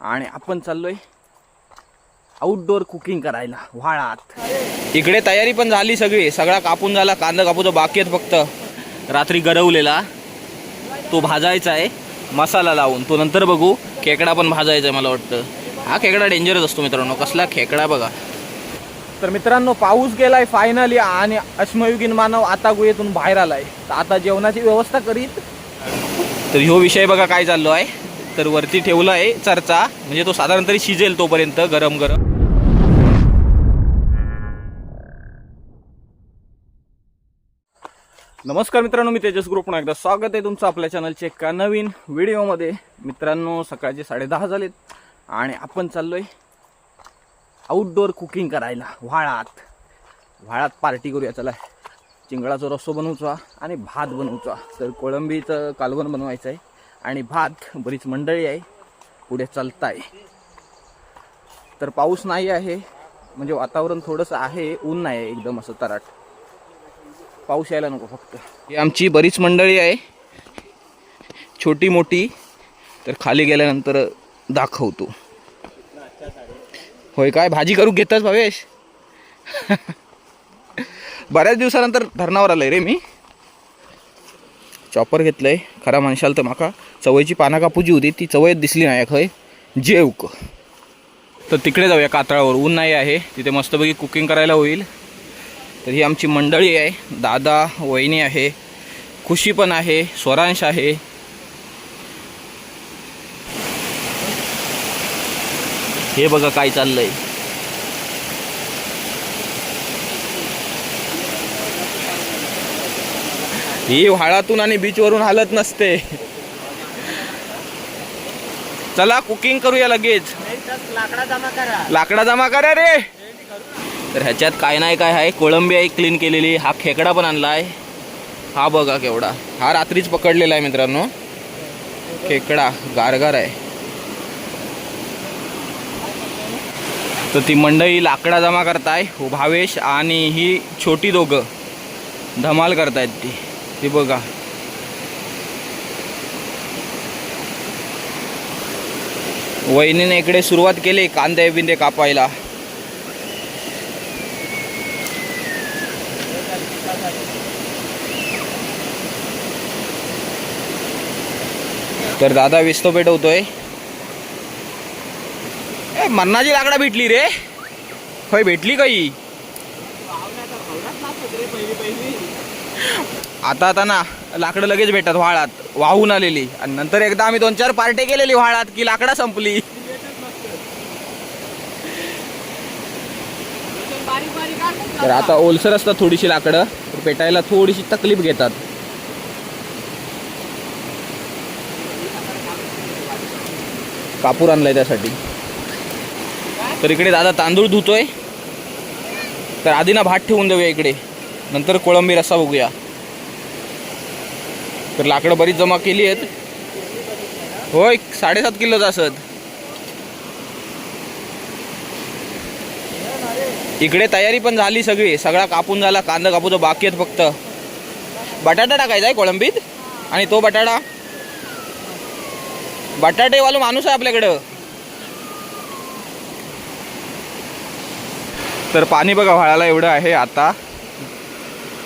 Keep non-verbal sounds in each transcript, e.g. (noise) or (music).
आणि आपण चाललोय आउटडोअर कुकिंग करायला व्हाळात. इकडे तयारी पण झाली सगळी. सगळा कापून झाला कांदा कापूचा बाकी आहेत फक्त. रात्री गरवलेला. तो भाजायचा आहे. मसाला लावून. तो नंतर बघू. खेकडा पण भाजायचा आहे मला वाटतं. हा खेकडा डेंजरच असतो मित्रांनो. कसला खेकडा बघा. तर मित्रांनो पाऊस गेलाय फायनली आणि अश्मयुगीन मानव आता गुहेतून बाहेर आलाय. तर आता जेवणाची व्यवस्था करीत. तर ह्यो विषय बघा काय चाललो आहे. तर वरती ठेवला आहे चरचा. म्हणजे तो साधारण तरी शिजेल तोपर्यंत गरम गरम. नमस्कार मित्रांनो मी तेजस ग्रुप. पुन्हा एकदा स्वागत आहे तुमचं आपल्या चॅनलच्या एका नवीन व्हिडिओमध्ये मित्रांनो सकाळचे साडेदहा झालेत आणि आपण चाललोय आउटडोअर कुकिंग करायला व्हाळात. व्हाळात पार्टी करूया चला. चिंगळाचा रस्सो बनवचा आणि भात बनवचा. तर कोळंबीचं कालवण बनवायचं आहे आणि भात बरीच मंडळी आहे. पुढे चालताय. तर पाऊस नाही आहे. म्हणजे वातावरण थोडंसं आहे. ऊन नाही आहे एकदम असं तराट. पाऊस यायला नको फक्त. ही आमची बरीच मंडळी आहे. छोटी मोठी. तर खाली गेल्यानंतर दाखवतो. होय काय? भाजी करू घेतच भावेश? (laughs) बऱ्याच दिवसानंतर धरणावर आलंय रे मी. चॉपर घेतलं आहे खरा म्हणशाल तर माका चवयची पानं कापूजी होती ती चवयत दिसली नाही खय जेवक. तर तिकडे जाऊया कातळावर. ऊन नाही आहे. तिथे मस्तपैकी कुकिंग करायला होईल. तर ही आमची मंडळी आहे. दादा वहिनी आहे. खुशी पण आहे. स्वरांश आहे. हे बघा काय चाललं आहे ही व्हाळातून आणि बीचवरून हालत नसते. चला कुकिंग करूया लगेच. लाकडा जमा करा. लाकडा जमा करा रे. तर ह्याच्यात काय नाही काय आहे? कोळंबी आहे क्लीन केलेली. हा खेकडा पण आणला आहे हा बघा केवढा. हा रात्रीच पकडलेला आहे मित्रांनो. खेकडा गारगार आहे. तर ती मंडळी लाकडा जमा करताय भावेश आणि ही छोटी दोघं. धमाल करतायत ती. हे बघा. वहिनीने इकडे सुरुवात केली कांदे बिंदे कापायला. तर दादा विस्तो पेटवतोय. ए मन्नाची लाकडा भेटली रे. होय भेटली काही आता आता ना लाकडं लगेच भेटतात व्हाळात वाहून आलेली. आणि नंतर एकदा आम्ही दोन चार पार्टे केलेली व्हाळात की लाकडा संपली. तर आता ओलसर असतात थोडीशी लाकडं तर पेटायला थोडीशी तकलीफ घेतात. कापूर आणलाय त्यासाठी. तर इकडे दादा तांदूळ धुतोय. तर आधी ना भात ठेवून देऊया इकडे. नंतर कोळंबी रस्सा बघूया. तर लाकडं बरीच जमा केली आहेत. होय साडेसात किलोच असत. इकडे तयारी पण झाली सगळी. सगळा कापून झाला कांदा कापूचं बाकी आहेत फक्त. बटाटा टाकायचा आहे कोळंबीत? आणि तो बटाटा? बटाटेवाला माणूस आहे आपल्याकडं. तर पाणी बघा व्हाळायला एवढं आहे आता.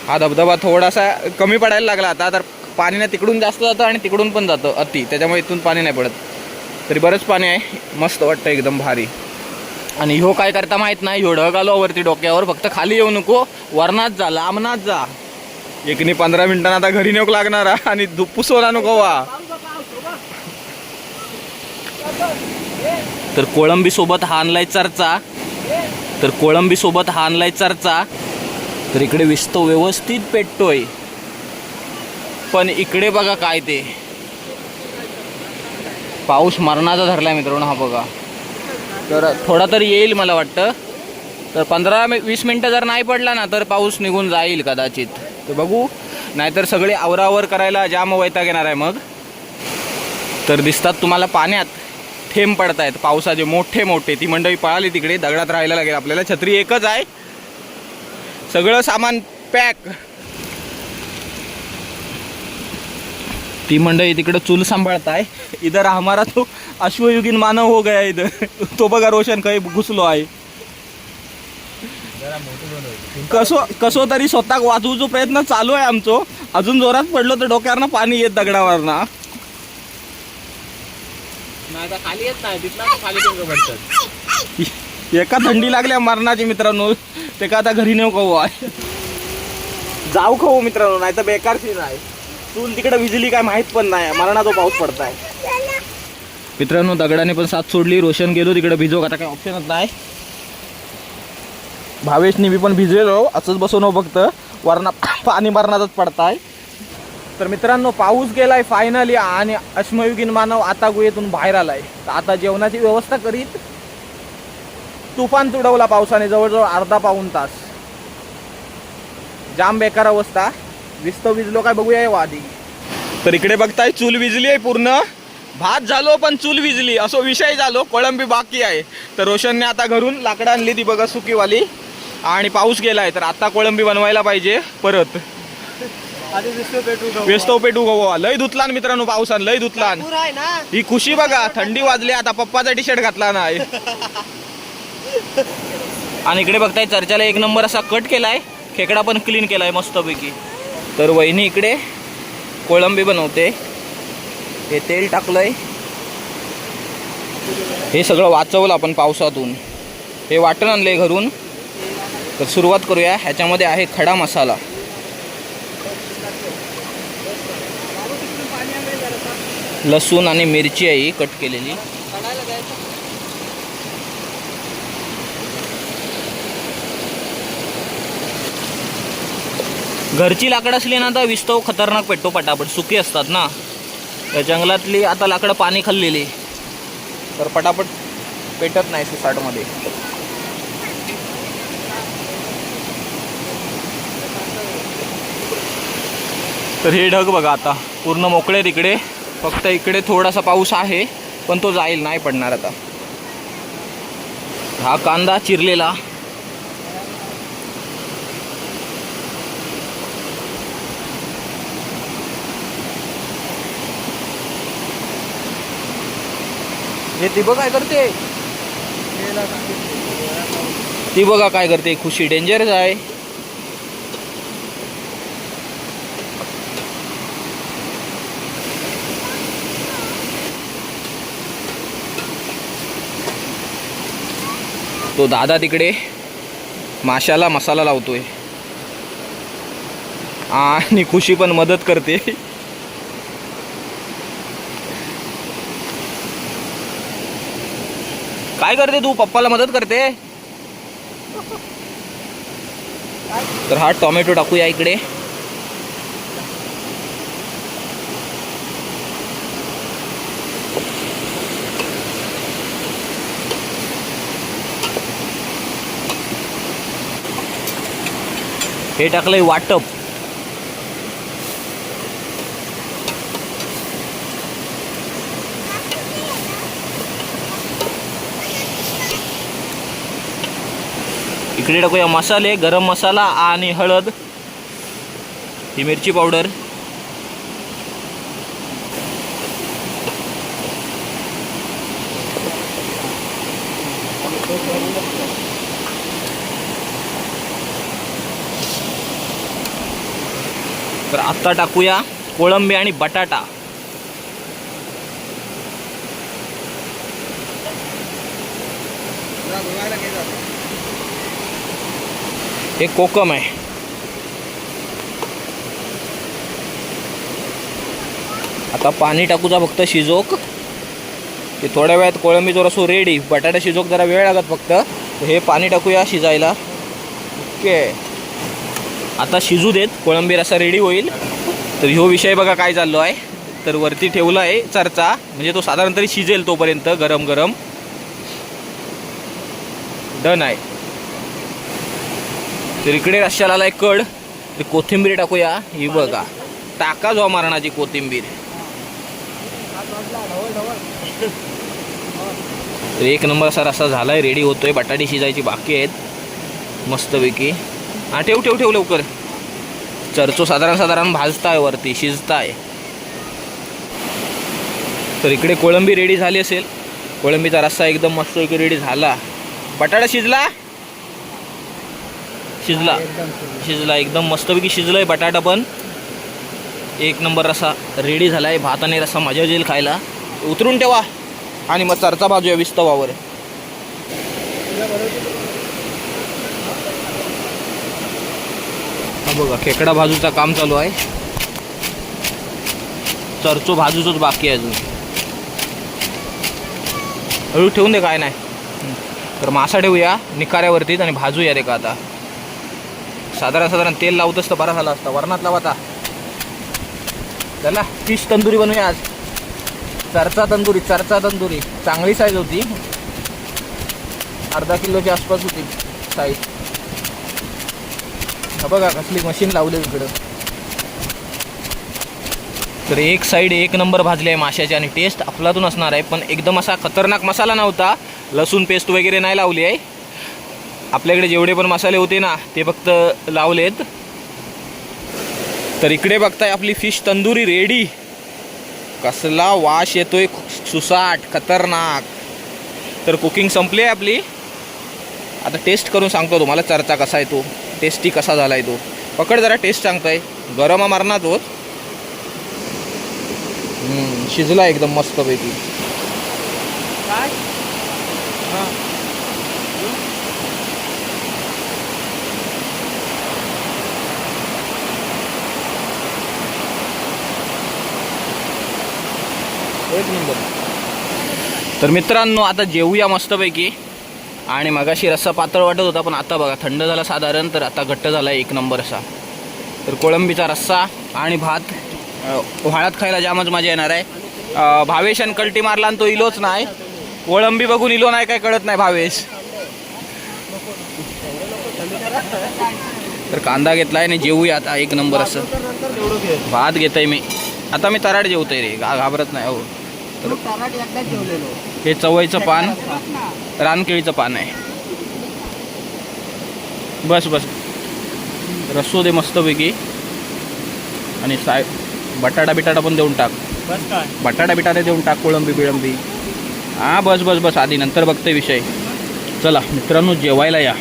हा धबधबा थोडासा कमी पडायला लागला आता तर पाणी ना तिकडून जास्त जातं आणि तिकडून पण जातं अति. त्याच्यामुळे इथून पाणी नाही पडत. तरी बरंच पाणी आहे. मस्त वाटतं एकदम भारी. आणि ह्यो काय करता माहीत नाही. ह्यो ढग आलो वरती डोक्यावर. फक्त खाली येऊ नको. वरनात जा लांबनात जा. एकने पंधरा मिनिटांना आता घरी नेऊक लागणार. आणि पुसवला नको वा. तर कोळंबी सोबत हा आणलाय चर्चा. तर कोळंबी सोबत हा आणलाय चर्चा. तर इकडे विस्तो व्यवस्थित पेटतोय. पण इकडे बघा काय ते. पाऊस मरणाचा धरलाय मित्रांनो हा बघा. तर थोडा तरी येईल मला वाटतं. तर पंधरा मि- वीस मिनटं जर नाही पडला ना तर पाऊस निघून जाईल कदाचित. तर बघू. नाहीतर सगळे आवरावर करायला जाम वैताग येणार आहे मग. तर दिसतात तुम्हाला पाण्यात थेंब पडतायत. पावसाचे मोठे मोठे. ती मंडळी पळाली तिकडे दगडात राहायला लागेल आपल्याला. छत्री एकच आहे. सगळं सामान पॅक. ती मंडळी तिकडे चूल सांभाळताय. इधर हमारा तो अश्वयुगीन मानव हो गया इधर तो बघा रोशन काही घुसलो आहे. कसो कसो तरी स्वतः वाचवूचो प्रयत्न चालू आहे आमचो. अजून जोरात पडलो तर डोक्यावरनं पाणी येत दगडावरना. नाही आता खाली येत नाही. तिथला खाली तुम्ही पडतात. एका थंडी लागल्या मरणाची मित्रांनो. ते का आता घरी नेऊ खाऊ आहे. जाऊ खाऊ मित्रांनो नाही तर बेकार सीन आहे. चूल तिकडे विजली काय माहीत पण नाही. मरणाचा पाऊस पडताय. मित्रांनो दगडाने पण साथ सोडली. रोशन गेलो तिकडे भिजो आता काही ऑप्शनच नाही. भावेशनी मी पण भिजलेलो. असंच बसवणं हो फक्त. वरणा पाणी मरणातच पडताय. तर मित्रांनो पाऊस गेलाय फायनली आणि अश्मयुगीन मानव आता गुहेतून बाहेर आलाय. तर आता जेवणाची व्यवस्था करीत तुफान तुडवला पावसाने जवळजवळ अर्धा पाऊन तास. जाम बेकार अवस्था. विस्त विजलो काय बघूया या आधी तर इकडे बघताय चूल विजली आहे पूर्ण. भात झालो पण चूल विजली. असो विषय झालो कोळंबी बाकी आहे. तर रोशनने आता घरून लाकडं आणली ती बघा सुकीवाली. आणि पाऊस गेलाय तर आता कोळंबी बनवायला पाहिजे परत. वेस्तो पेटू गो लय धुतलान मित्रांनो पावसान लय धुतलान. आहे ना? ही खुशी बघा थंडी वाजली आता पप्पाचा टी शर्ट घातला नाही. (laughs) आणि इकडे बघताय चर्चाला एक नंबर असा कट केलाय. खेकडा पण क्लीन केलाय मस्तपैकी. तर वहिनी इकडे कोळंबी बनवते. हे तेल टाकलंय. हे सगळं वाचवलं आपण पावसातून. हे वाटण आणलंय घरून. तर सुरुवात करूया. ह्याच्यामध्ये आहे खडा मसाला. लसूण आणि मिरची आहे ही कट केलेली. घरची लाकडं असली ना तर विस्तव खतरनाक पेटतो पटापट. सुकी असतात ना. तर जंगलातली आता लाकडं पाणी खाल्लेली. तर पटापट पेटत नाही सुसाटमध्ये. तर हे ढग बघा आता. पूर्ण मोकळे तिकडे फक्त इकडे थोडासा पाऊस आहे पण तो जाईल नाही पडणार आता. हा कांदा चिरलेला. हे ती बघा काय करते? ती बघा काय करते? खुशी डेंजरच आहे. तो दादा तिकडे माशाला मसाला लावतोय. आणि खुशी पण मदत करते. काय करते तू? पप्पाला मदत करते? तर हा टोमॅटो टाकूया इकडे. हे टाकलंय वाटप. इकडे टाकूया मसाले गरम मसाला आणि हळद. ही मिरची पावडर. तर आत्ता टाकूया कोळंबी आणि बटाटा. हे कोकम आहे. आता पाणी टाकूचा फक्त शिजोक. ते थोड्या वेळात कोळंबी जरा रेडी बटाटा शिजोक जरा वेळ लागत फक्त. हे पाणी टाकूया शिजायला. ओके. आता शिजू देत. कोळंबी रसा रेडी होईल. तर ह्यो विषय बघा काय चाललो आहे. तर वरती ठेवला आहे चरचा. म्हणजे तो साधारण तरी शिजेल तोपर्यंत गरम गरम डन आहे. तर इकडे रश्याला आलाय कड. तर कोथिंबीर टाकूया. ही बघा. टाका जो मारणाची कोथिंबीर. तर एक नंबर असा रस्सा झालाय. रेडी होतोय. बटाटे शिजायची बाकी आहेत. मस्तपैकी. हा ठेव ठेव ठेव लवकर. चरचो साधारण साधारण भाजताय वरती. शिजताय. तर इकडे कोळंबी रेडी झाली असेल. कोळंबीचा रस्सा एकदम मस्त रेडी झाला. बटाटा शिजला? शिजला. शिजला एकदम मस्तपैकी शिजलाय बटाटा पण. एक नंबर रसा रेडी झालाय भात आणि रस्सा मजा येईल खायला. उतरून ठेवा आणि मग चरचा बाजूया विस्तवावर. बघा खेकडा भाजूचा काम चालू आहे. चरचो भाजूचोच बाकी आहे अजून. हळू ठेवून दे काय नाही. तर मासा ठेवूया निकाऱ्यावरतीच आणि भाजूया रे का आता. साधारण साधारण तेल लावत असतं बरा झाला असता. वरणात लावाता चला फिश तंदुरी बनवूया आज. चरचा तंदुरी चरचा तंदुरी. चांगली साईज होती. अर्धा किलोच्या आसपास होती साईज हा बघा कसली मशीन लावली इकडं. तर एक साईड एक नंबर भाजली आहे माशाची आणि टेस्ट अफलातून असणार आहे. पण एकदम असा खतरनाक मसाला नव्हता. लसूण पेस्ट वगैरे नाही लावली आहे. आपल्याकडे जेवढे पण मसाले होते ना ते फक्त लावलेत. तर इकडे बघताय आपली फिश तंदुरी रेडी कसला वाश येतोय सुसाट खतरनाक. तर कुकिंग संपली आहे आपली. आता टेस्ट करून सांगतो तुम्हाला चर्चा कसा आहे तो. टेस्टी कसा झाला आहे तो. पकड जरा टेस्ट सांगताय. गरम मारणार तो शिजला एकदम मस्तपैकी. एक नंबर तर मित्रांनो आता जेवूया मस्तपैकी. आणि मगाशी रस्सा पातळ वाटत होता पण आता बघा थंड झाला साधारण तर आता घट्ट झाला एक नंबर असा. तर कोळंबीचा रस्सा आणि भात उहाळ्यात खायला जामच मजा येणार आहे. भावेश आणि कल्टी मारला आणि तो इलोच नाही. कोळंबी बघून इलो नाही काय कळत नाही भावेश. तर कांदा घेतलाय आणि जेवूया आता एक नंबर असं. भात घेतोय मी. आता मी तराड जेवतोय रे घा घाबरत नाही हो. हे चवळीचं पान. रानकेळीचं पान आहे. बस बस. रस्सो दे मस्तपैकी. आणि साय बटाटा बिटाटा पण देऊन टाक. बस काय? बटाटा बिटाटा देऊन टाक कोळंबी बिळंबी. हां बस बस बस. आधी नंतर बघते विषय. चला मित्रांनो जेवायला या.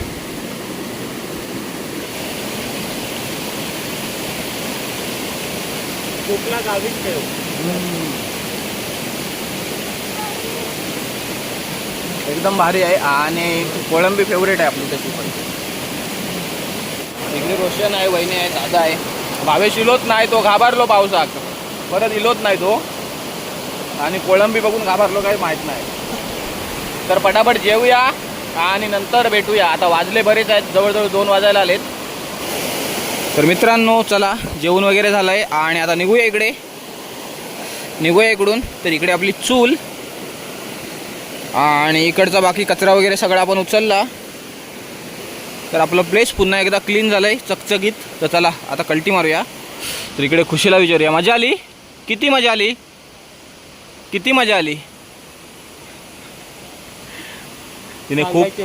कोकला गावीच ठेव. एकदम भारी आहे आणि कोळंबी फेवरेट आहे आपली तशी पण. इकडे रोशन आहे वहिनी आहे दादा आहे. भावेश इलोच नाही तो घाबरलो पावसात. परत इलोच नाही तो. आणि कोळंबी बघून घाबरलो काही माहीत नाही. तर पटापट जेवूया आणि नंतर भेटूया. आता वाजले बरेच आहेत जवळजवळ दोन वाजायला आलेत. तर मित्रांनो चला जेवण वगैरे झालं आहे आणि आता निघूया इकडे. निघूया इकडून. तर इकडे आपली चूल. आणि इकडचा बाकी कचरा वगैरे सगळा आपण उचलला. तर आपलं प्लेस पुन्हा एकदा क्लीन झालं आहे चकचकीत. तर चला आता कल्टी मारूया. तर इकडे खुशीला विचारूया. मजा आली? किती मजा आली? किती मजा आली? तिने खूप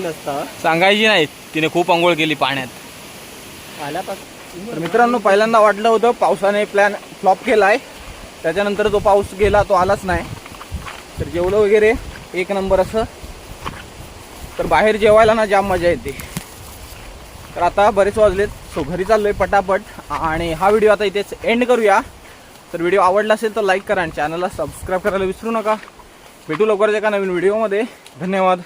सांगायची नाही. तिने खूप आंघोळ केली पाण्यात. तर मित्रांनो पहिल्यांदा वाटलं होतं पावसाने प्लॅन फ्लॉप केला आहे त्याच्यानंतर तो पाऊस गेला तो आलाच नाही. तर जेवलं वगैरे एक नंबर असं. तर बाहेर जेवायला ना जाम मजा येते. तर आता बरेच वाजलेत. सो घरी चाललो आहे पटापट. आणि हा व्हिडिओ आता इथेच एंड करूया. तर व्हिडिओ आवडला असेल तर लाईक करा आणि चॅनलला सबस्क्राईब करायला विसरू नका. भेटू लवकरच एका नवीन व्हिडिओमध्ये धन्यवाद.